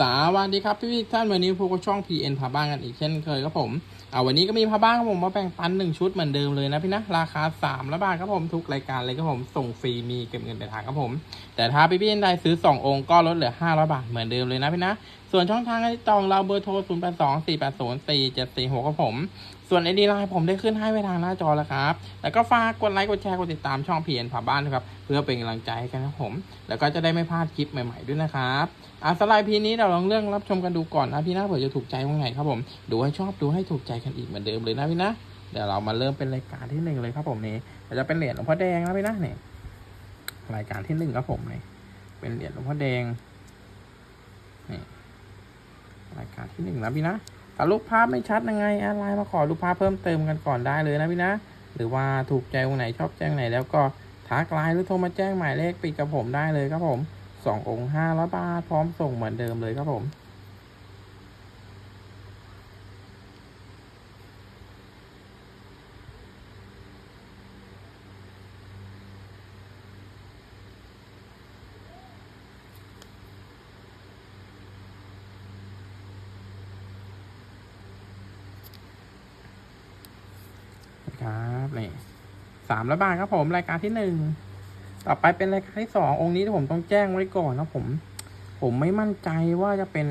สวัสดีครับพี่ๆท่านวันนี้พวกบช่อง PN พาบ้านกันอีกเช่นเคยครับผมเอาวันนี้ก็มีพาบ้านครับผมมาแบ่งปันหนึ่งชุดเหมือนเดิมเลยนะพี่นะราคา3ละบาทครับผมทุกรายการเลยครับผมส่งฟรีมีเก็บเงินปลายทางครับผม แต่ถ้าพี่ๆท่านใดซื้อ 2 องค์ก็ลดเหลือ500บาทเหมือนเดิมเลยนะพี่นะส่วนช่องทางการติดต่อของเราเบอร์โทร 0 8 2 4 8 0 4 7 4 6ครับผมส่วนไอดีไลน์ผมได้ขึ้นให้ไว้ทางหน้าจอแล้วครับ แล้วก็ฝากกดไลค์ กดแชร์ กดติดตามช่อง PN พาบ้านนะครับ เพื่อเป็นกำลังใจให้กันครับผม แล้วก็จะได้ไม่พลาดคลิปใหม่ ๆ ด้วยนะครับ อะสไลด์พีนี้เราลองเรื่องรับชมกันดูก่อนนะพี่นะเผื่อจะถูกใจว่าไงครับผมดูให้ชอบดูให้ถูกใจกันอีกเหมือนเดิมเลยนะพี่นะเดี๋ยวเรามาเริ่มเป็นรายการที่หนึ่งเลยครับผมนี่จะเป็นเหรียญหลวงพ่อแดงนะพี่นะเนี่ยรายการที่หนึ่งครับผมนี่เป็นเหรียญหลวงพ่อแดงนี่รายการที่หนึ่งนะพี่นะถ้ารูปภาพไม่ชัดยังไงอะไรมาขอรูปภาพเพิ่มเติมกันก่อนได้เลยนะพี่นะ หรือว่าถูกใจตรงไหนชอบแจ้งไหน แล้วก็ทักไลน์หรือโทรมาแจ้งหมายเลขปิดกับผมได้เลยครับผม สององค์ห้าร้อยบาท พร้อมส่งเหมือนเดิมเลยครับผมครับนี่สามร้อยบาทครับผม รายการที่หนึ่ง ต่อไปเป็นรายการที่สององค์นี้ที่ผมต้องแจ้งไว้ก่อนนะผม ผมไม่มั่นใจว่าจะเป็น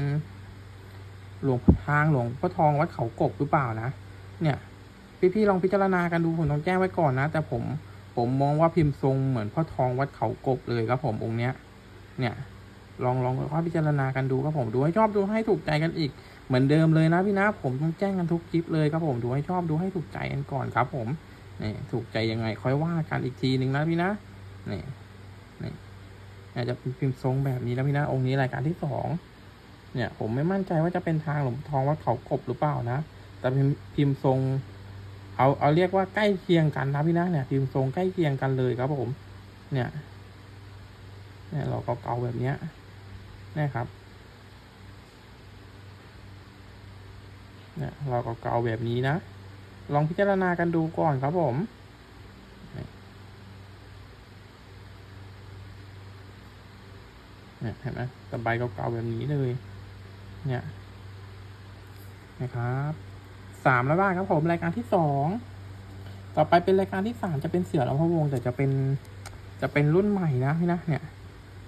หลวงทางหลวงพ่อทองวัดเขากบหรือเปล่านะเนี่ยพี่ๆลองพิจารณากันดูผมต้องแจ้งไว้ก่อนนะ แต่ผมผมมองว่าพิมพ์ทรงเหมือนพ่อทองวัดเขากบเลยครับผมองค์เนี้ย เนี่ย ลองลองค่อยพิจารณากันดูครับผมดูให้ชอบดูให้ถูกใจกันอีก เหมือนเดิมเลยนะพี่นะผมต้องแจ้งกันทุกคลิปเลยครับผมดูให้ชอบดูให้ถูกใจกันก่อนครับ ผมนี่ถูกใจยังไงค่อยว่ากันอีกทีหนึ่งนะพี่นะ นี่นี่อาจจะเป็นพิมพ์ทรงแบบนี้นะพี่นะองค์นี้รายการที่สองเนี่ย ผมไม่มั่นใจว่าจะเป็นทางหลวงทองวัดเขากบหรือเปล่านะแต่พิมพ์พิมพ์ทรง เอาเอาเรียกว่าใกล้เคียงกันนะพี่นะเนี่ย พิมพ์ทรงใกล้เคียงกันเลยครับผม เนี่ย เนี่ยเราเก่าแบบเนี้ยเนี่ยครับเนี่ยเราก็เกาแบบนี้นะ ลองพิจารณากันดูก่อนครับผม เนี่ยเห็นไหมตะใบเก่าๆแบบนี้เลย เนี่ยนะครับสามแล้วบ้างครับผมรายการที่สองต่อไปเป็นรายการที่สามจะเป็นเสือหลวงพ่อวงแต่จะเป็นจะเป็นรุ่นใหม่นะพี่นะเนี่ย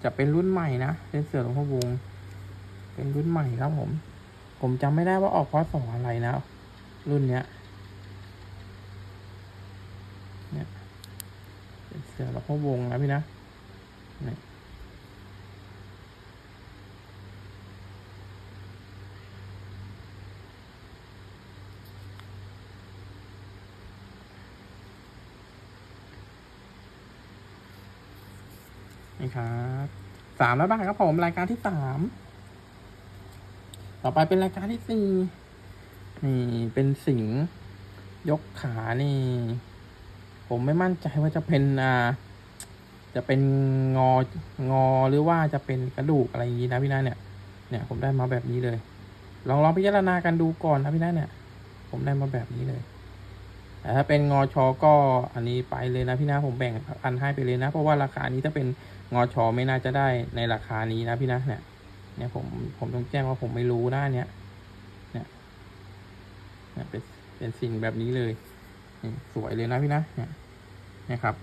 จะเป็นรุ่นใหม่นะเป็นเสือหลวงพ่อวง เป็นรุ่นใหม่ครับผม ผมจำไม่ได้ว่าออกพศอะไรนะ รุ่นเนี้ยเนี่ยเป็นเสือหลวงพ่อวงนะพี่นะเนี่ย นี่ครับสามแล้วบ้างครับผมรายการที่สามต่อไปเป็นรายการที่สี่นี่เป็นสิงหยกขานี่ ผมไม่มั่นใจว่าจะเป็นอ่า จะเป็นงองอหรือว่าจะเป็นกระดูกอะไรอย่างนี้นะพี่น้าเนี่ย เนี่ย ผมได้มาแบบนี้เลย ลองลองพิจารณากันดูก่อนนะพี่น้าเนี่ย ผมได้มาแบบนี้เลยแต่ถ้าเป็นงอชอก็อันนี้ไปเลยนะพี่น้าผมแบ่งอันให้ไปเลยนะ เพราะว่าราคานี้ถ้าเป็น งอชอไม่น่าจะได้ในราคานี้นะพี่นะเนี่ย เนี่ยผมผมต้องแจ้งว่าผมไม่รู้นะเนี่ยเนี่ยเนี่ยเป็นเป็นสิ่งแบบนี้เลยนี่สวยเลยนะพี่นะเนี่ยนี่ยครับ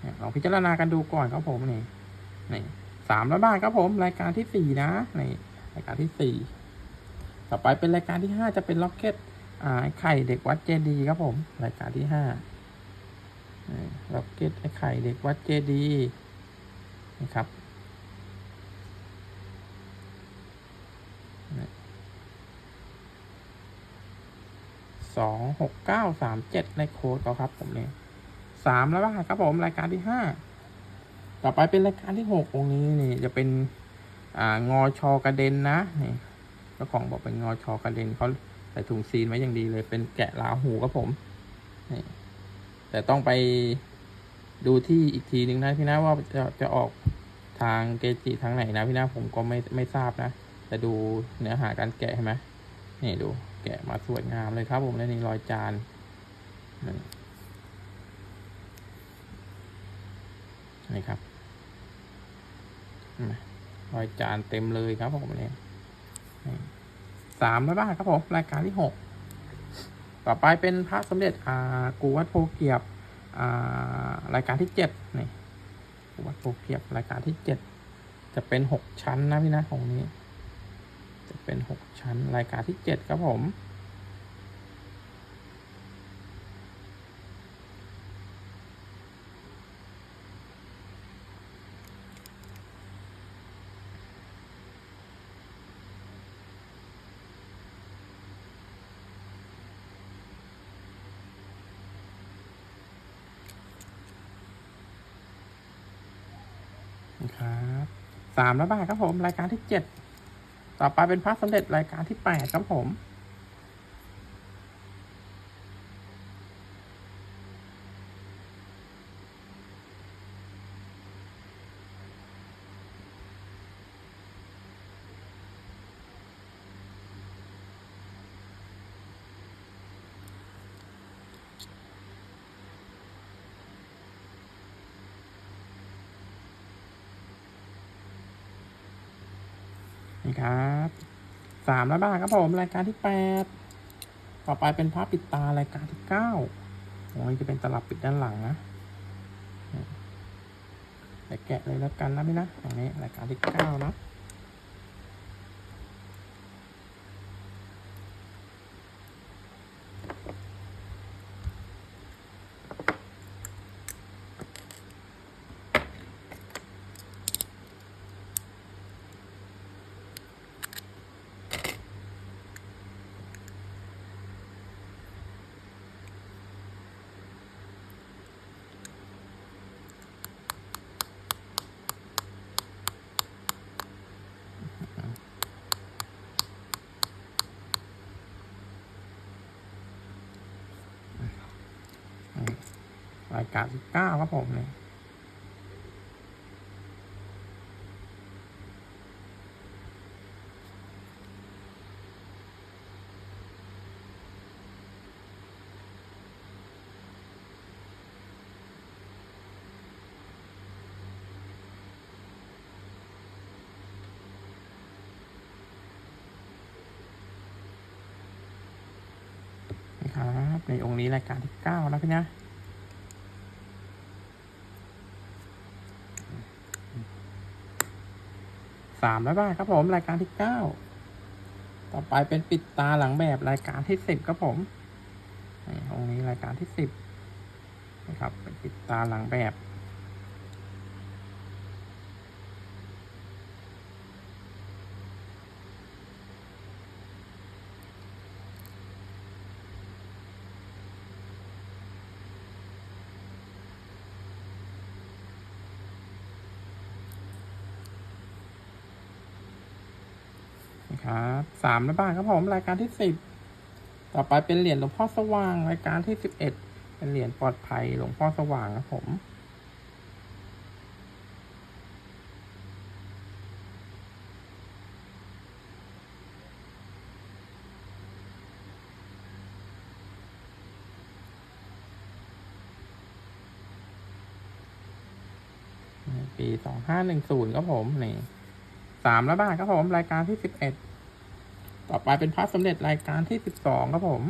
เนี่ยลองพิจารณากันดูก่อนครับผมนี่นี่สามร้อยบาทครับผม รายการที่สี่นะนี่รายการที่สี่ต่อไปเป็นรายการที่ห้าจะเป็นล็อกเก็ตอ่าไข่เด็กวัดเจดีครับผม รายการที่ห้านี่ล็อกเก็ตไข่เด็กวัดเจดี นะครับสองหกเก้าสามเจ็ดในโค้ดเขาครับผมเนี่ยสามแล้วครับผมรายการที่ห้าต่อไปเป็นรายการที่หกองนี้นี่จะเป็นอ่างอชอกระเด็นนะนี่เจ้าของบอกเป็นงอชอกระเด็นเขาใส่ถุงซีนไว้อย่างดีเลยเป็นแกะลาหูครับผมนี่แต่ต้องไป ดูที่อีกทีหนึ่งนะพี่นะว่าจะจะออกทางเกจิทางไหนนะพี่นะผมก็ไม่ไม่ทราบนะแต่ดูเนื้อหาการแกะใช่ไหมนี่ดู แกะมาสวยงามเลยครับ ผมและนี่รอยจานนี่นี่ครับรอยจานเต็มเลยครับผมเนี่ยสามร้อยบาทครับผมรายการที่หกต่อไปเป็นพระสมเด็จอากูวัดโพเกียบ รายการที่เจ็ดนี่วัดโพเพียบรายการที่เจ็ดจะเป็นหกชั้นนะพี่นะของนี้ จะเป็นหกชั้นรายการที่เจ็ดครับผม ครับ สามร้อยบาทครับผม รายการที่เจ็ดต่อไปเป็นพระสมเด็จรายการที่แปดครับผม นี่ครับสามแล้วบ้างครับผมรายการที่แปดต่อไปเป็นภาพปิดตารายการที่เก้าโอ้ยจะเป็นตลับปิดด้านหลังนะแต่แกะเลยแล้วกันนะพี่นะตรงนี้รายการที่เก้านะ รายการที่เก้าครับผมเนี่ยนะครับในองค์นี้รายการที่เก้าแล้วพี่นะ สามร้อยบาทครับผมรายการที่เก้าต่อไปเป็นปิดตาหลังแบบรายการที่สิบครับผมตรงนี้รายการที่สิบนะครับเป็นปิดตาหลังแบบ สามร้อยบาทครับผมรายการที่สิบต่อไปเป็นเหรียญหลวงพ่อสว่าง รายการที่สิบเอ็ดเป็นเหรียญปลอดภัยหลวงพ่อสว่างครับผมปีสองห้าหนึ่งศูนย์ครับผมนี่สามร้อยบาทครับผม รายการที่สิบเอ็ด ต่อไปเป็นพาร์ทสำเร็จรายการที่สิบสองครับผม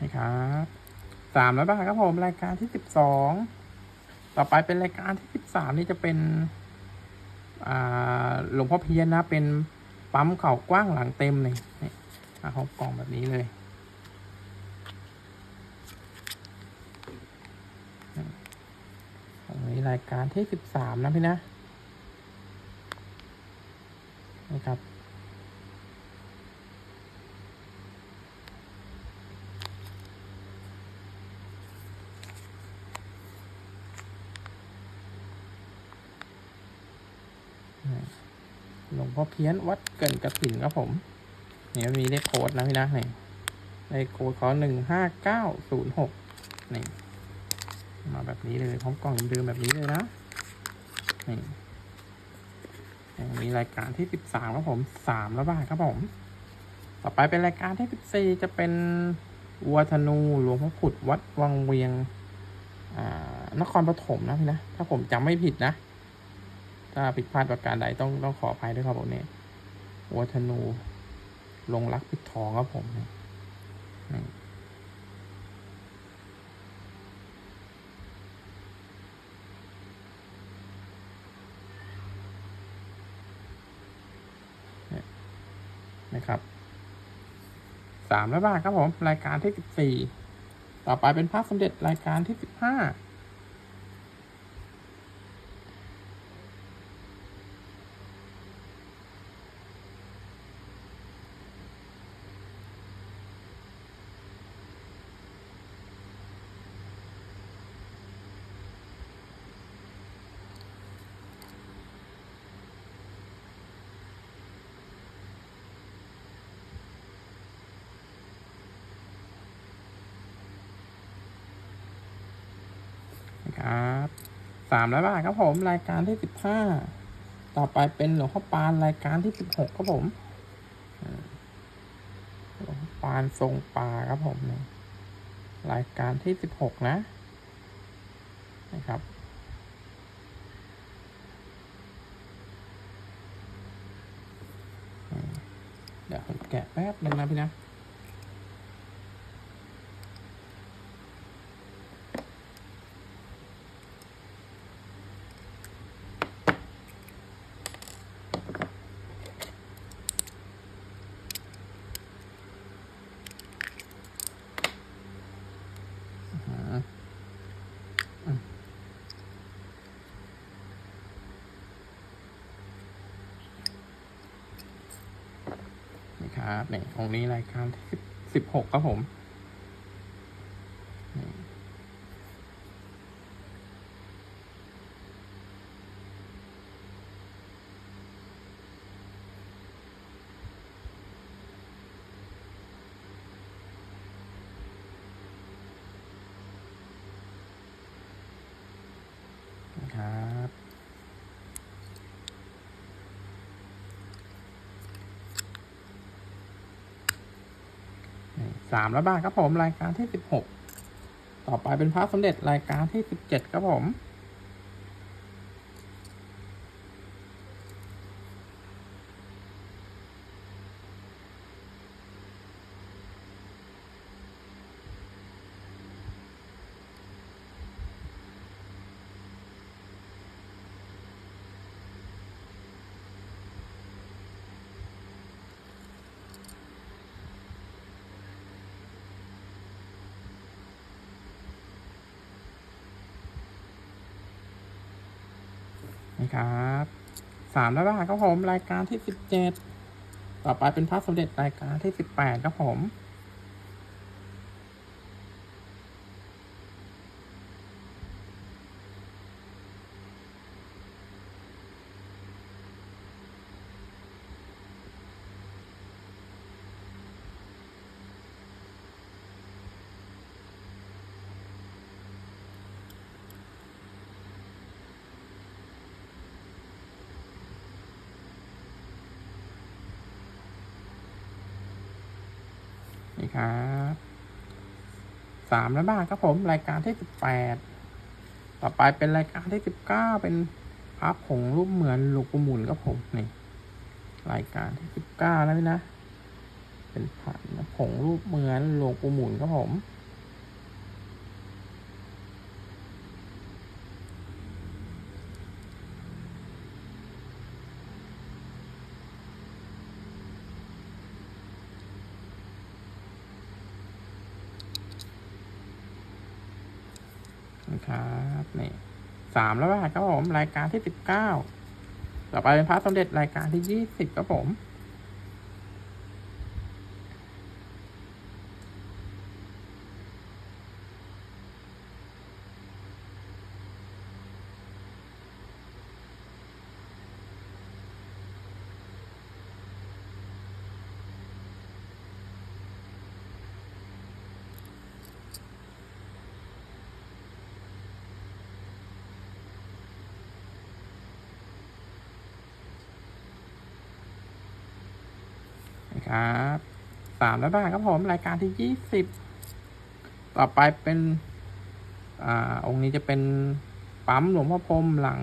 นะครับสามร้อยบาทครับผมรายการที่สิบสองต่อไปเป็นรายการที่สิบสามนี่จะเป็นหลวงพ่อเพียรนะเป็นปั๊มเข่ากว้างหลังเต็มเลยนี่อ่าเขากล่องแบบนี้เลยตรงนี้รายการที่สิบสามนะพี่นะ นะครับ ลวงพ่อเพี้ยนวัดเกินกระถิ่นครับผมนี่ก็มีเลขโค้ดนะพี่นะนี่เลขโค้ดขาหนึ่งห้าเก้าศูนย์หกนี่มาแบบนี้เลยพร้อมกล่องเดิมแบบนี้เลยนะนี่ยังมีรายการที่สิบสามครับผมสามแล้วบาทครับผม ต่อไปเป็นรายการที่สิบสี่จะเป็นวัวธนูหลวงพ่อขุดวัดวังเวียงอ่านครปฐมนะพี่นะ ถ้าผมจำไม่ผิดนะ ถ้าผิดพลาดประการใดต้องต้องขออภัยด้วยครับผมเนี่ยวัวธนู ลงรักปิดทองครับผมนี่นี่เนี่ยนะครับสามร้อยบาทครับผม รายการที่สิบสี่ต่อไปเป็นพระสมเด็จรายการที่สิบห้า ครับสามร้อยบาทครับผม รายการที่สิบห้าต่อไปเป็นหลวงพ่อปานรายการที่สิบหกครับผมหลวงปานทรงปลาครับผมรายการที่สิบหกนะนะครับเดี๋ยวผมแกะแป๊บนึงนะพี่นะ นี่ครับนี่องนี้รายการที่สิบสิบหกครับผมามร้อยบาทครับผมรายการที่สิบหกต่อไปเป็นพระสมเด็จรายการที่สิบเจ็ดครับผม นี่ครับสามร้อยบาทครับผมรายการที่สิบเจ็ดต่อไปเป็นพระสมเด็จรายการที่สิบแปดครับผม ครับสามร้อยบาทครับผมรายการที่สิบแปดต่อไปเป็นรายการที่สิบเก้าเป็นพับผงรูปเหมือนหลวงปู่หมุนครับผมนี่รายการที่สิบเก้าแล้วนะ เป็นพระผงรูปเหมือนหลวงปู่หมุนครับผม ครับนี่สามแล้วบาทครับผมรายการที่สิบเก้าต่อไปเป็นพระสมเด็จรายการที่ยี่สิบครับผม ครับสามร้อยบาทครับผมรายการที่ยี่สิบต่อไปเป็น อ่า องค์นี้จะเป็นปั๊มหลวงพ่อพรมหลัง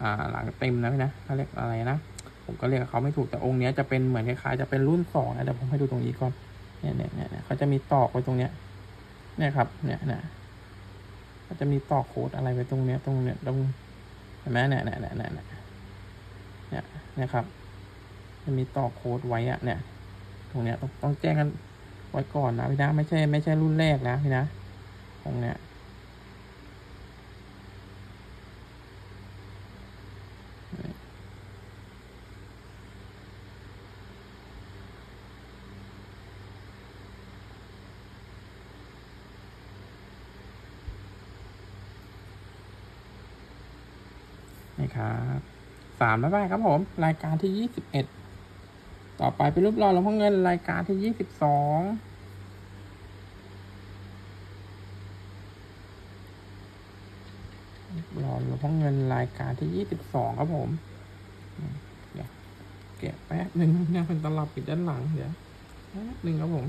อ่า หลังเต็มนะพี่นะเขาเรียกอะไรนะผมก็เรียกเขาไม่ถูกแต่องค์นี้จะเป็นเหมือนคล้ายๆจะเป็นรุ่นสองนะเดี๋ยวผมให้ดูตรงนี้ก่อนเนี่ยเนี่ยเนี่ยเนี่ยเขาจะมีตอกไว้ตรงเนี้ย เนี่ยครับ เนี่ยเนี่ยก็จะมีตอกโค้ดอะไรไว้ตรงเนี้ยตรงเนี้ยตรงเห็นไหมเนี่ยเนี่ยเนี่ยเนี่ยเนี่ยเนี่ยเนี่ยครับ จะมีต่อโค้ดไว้อะเนี่ย ตรงเนี้ยต้องต้องแจ้งกันไว้ก่อนนะพี่นะ ไม่ใช่ไม่ใช่รุ่นแรกนะพี่นะ ตรงเนี้ยนี่ครับสามร้อยบาทครับผม รายการที่ยี่สิบเอ็ด ต่อไปเป็นรูปหล่อหลวงพ่อเงินรายการที่ยี่สิบสองหล่อหลวงพ่อเงินรายการที่ยี่สิบสองครับผมเดี๋ยวแก็บแป๊บหนึ่งเนี่ยเป็นตลับปิดด้านหลังเดี๋ยวแป๊บหนึ่งครับผม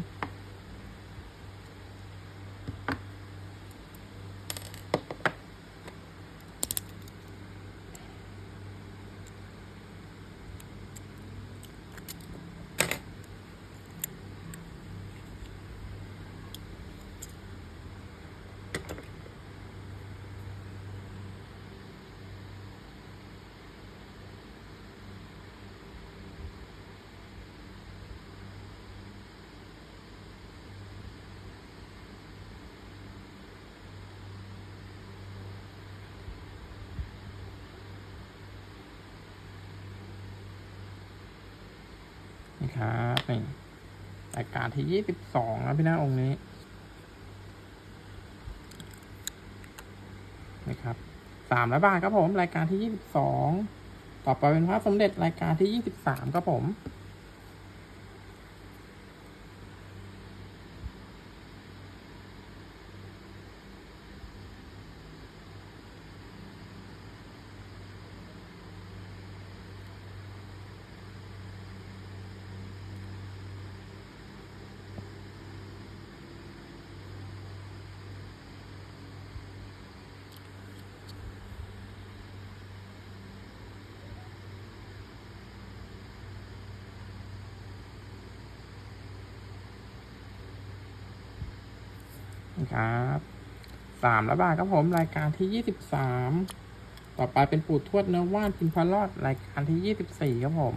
ครับนี่อายการที่ยี่สิบสองนะพี่น้าองค์นี้นะครับสามร้อยบาทครับผม รายการที่ยี่สิบสองต่อไปเป็นพระสมเด็จรายการที่ยี่สิบสามครับผม ครับสามร้อยบาทครับผมรายการที่ยี่สิบสามต่อไปเป็นปูดทวดเนื้อว่านพิมพลอดรายการที่ยี่สิบสี่ครับผม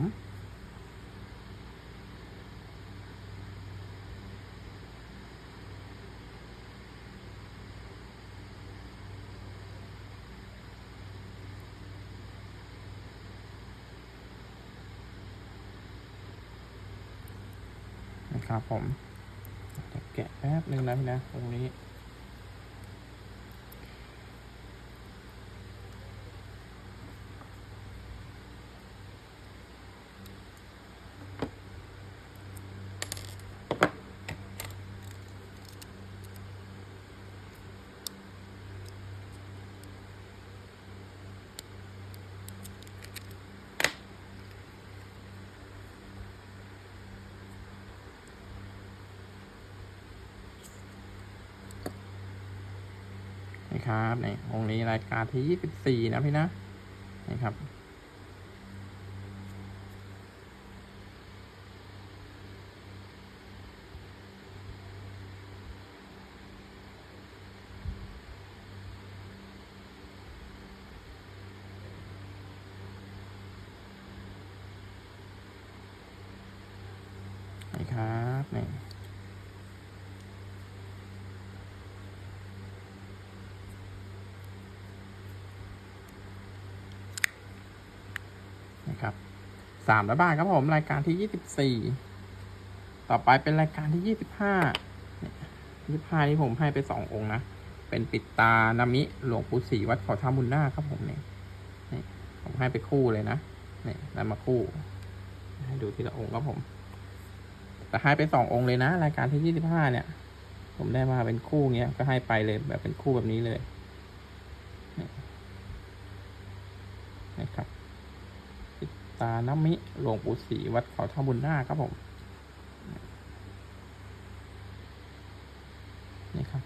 นะครับผมแกะแป๊บหนึ่งนะพี่นะตรงนี้ ครับนี่องค์นี้รายการที่ยี่สิบสี่นะพี่นะนี่ครับ นี่ครับนี่ นะครับ สามร้อยบาทครับผม รายการที่ยี่สิบสี่ต่อไปเป็นรายการที่ยี่สิบห้ายี่สิบห้านี่ผมให้ไปสององค์นะ เป็นปิดตานามิ หลวงปู่ศรีวัดเขาท่ามุนนาครับผมเนี่ยผมให้ไปคู่เลยนะนี่นำมาคู่ ให้ดูทีละองค์ครับผม แต่ให้ไปสององค์เลยนะ รายการที่ยี่สิบห้าเนี่ย ผมได้มาเป็นคู่เงี้ย ก็ให้ไปเลยแบบเป็นคู่แบบนี้เลยนะครับ ตาน้ำมิ หลวงปู่ศรีวัดเขาท่าบุญนาครับผม นี่ครับ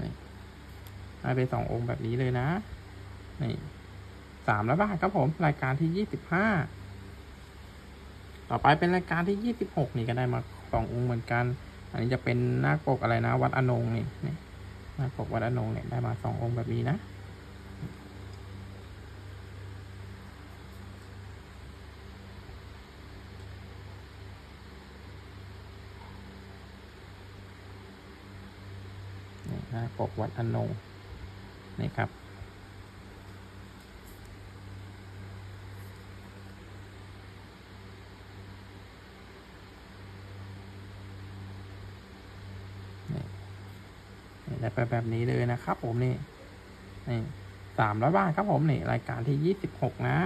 นี่ให้ไปสององค์แบบนี้เลยนะ นี่สามแล้วบ้าทครับผม รายการที่ยี่สิบห้า ต่อไปเป็นรายการที่ยี่สิบหกนี่ก็ได้มาสององค์เหมือนกัน อันนี้จะเป็นหน้าปกอะไรนะ วัดอนงนี่นี่หน้าปกวัดอนงเนี่ยได้มาสององค์แบบนี้นะนี่หน้าปกวัดอนงนี่ครับ ไปแบบนี้เลยนะครับผมนี่นี่สามร้อยบาทครับผมนี่รายการที่ยี่สิบหกนะ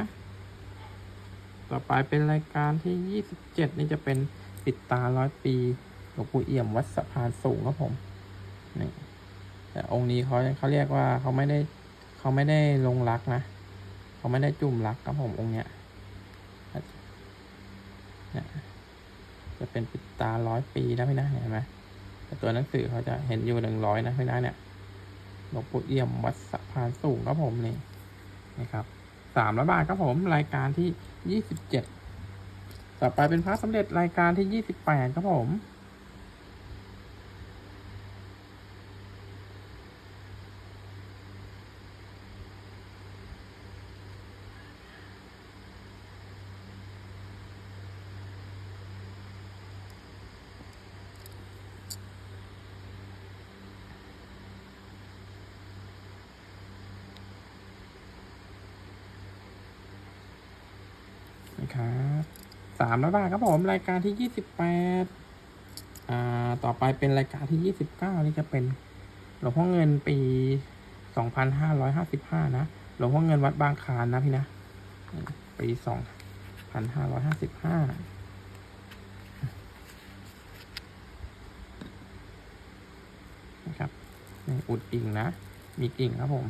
ต่อไปเป็นรายการที่ยี่สิบเจ็ดนี่จะเป็นปิดตาร้อยปีหลวงปู่เอี่ยมวัดสะพานสูงครับผมนี่แต่องค์นี้เขาเขาเรียกว่าเขาไม่ได้เขาไม่ได้ลงรักนะเขาไม่ได้จุ่มรักครับผมองค์เนี้ยเนี่ยจะเป็นปิดตาร้อยปีนะพี่นะเห็นไหม ต่ตัวหนังสือเขาจะเห็นอยู่หนึ่งร้อยนะพี่นะเนี่ยหลวงปู่เอี่ยมวัดสะพานสูงครับผมนี่นะครับสามร้อยบาทครับผมรายการที่ยี่สิบเจ็ดต่อไปเป็นพระสำเร็จรายการที่ยี่สิบแปดครับผม ครับสามร้อยบาทครับผมรายการที่ยี่สิบแปดอ่าต่อไปเป็นรายการที่ยี่สิบเก้านี่จะเป็นหลวงพ่อเงินปีสองพันห้าร้อยห้าสิบห้านะหลวงพ่อเงินวัดบางคานนะพี่นะปีสองพันห้าร้อยห้าสิบห้านะครับอุดกิ่งนะ มีกิ่งครับผม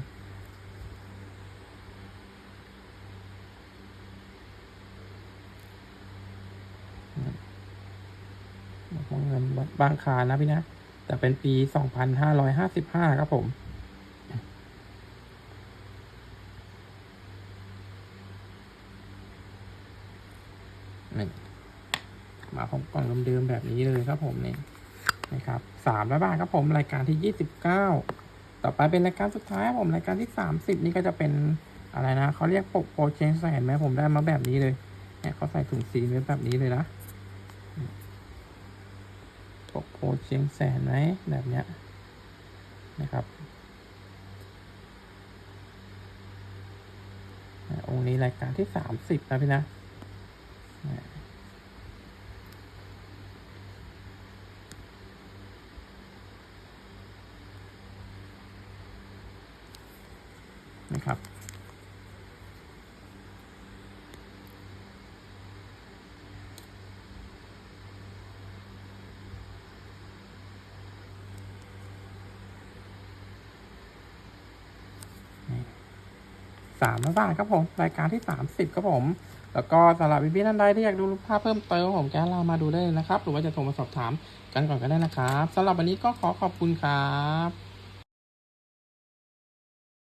วงเงินบางคานะพี่นะ แต่เป็นปีสองพันห้าร้อยห้าสิบห้าครับผมนี่มาของกล่องเดิมๆแบบนี้เลยครับผมนี่นะครับสามร้อยบาทครับผมรายการที่ยี่สิบเก้าต่อไปเป็นรายการสุดท้ายครับผมรายการที่สามสิบนี่ก็จะเป็นอะไรนะเขาเรียกปกโปรเชนแสนไหมผมได้มาแบบนี้เลยเนี่ยเขาใส่ถุงซีนไว้แบบนี้เลยนะ ปกโพเชียงแสนไหมแบบเนี้ยนะครับองค์นี้รายการที่สามสิบนะพี่นะ สามร้อยบาทครับผมรายการที่สามสิบครับผม แล้วก็สำหรับพี่ๆท่านใดที่อยากดูรูปภาพเพิ่มเติมผมแกลามาดูได้เลยนะครับ หรือว่าจะโทรมาสอบถามกันก่อนก็ได้นะครับสำหรับวันนี้ก็ขอขอบคุณครับ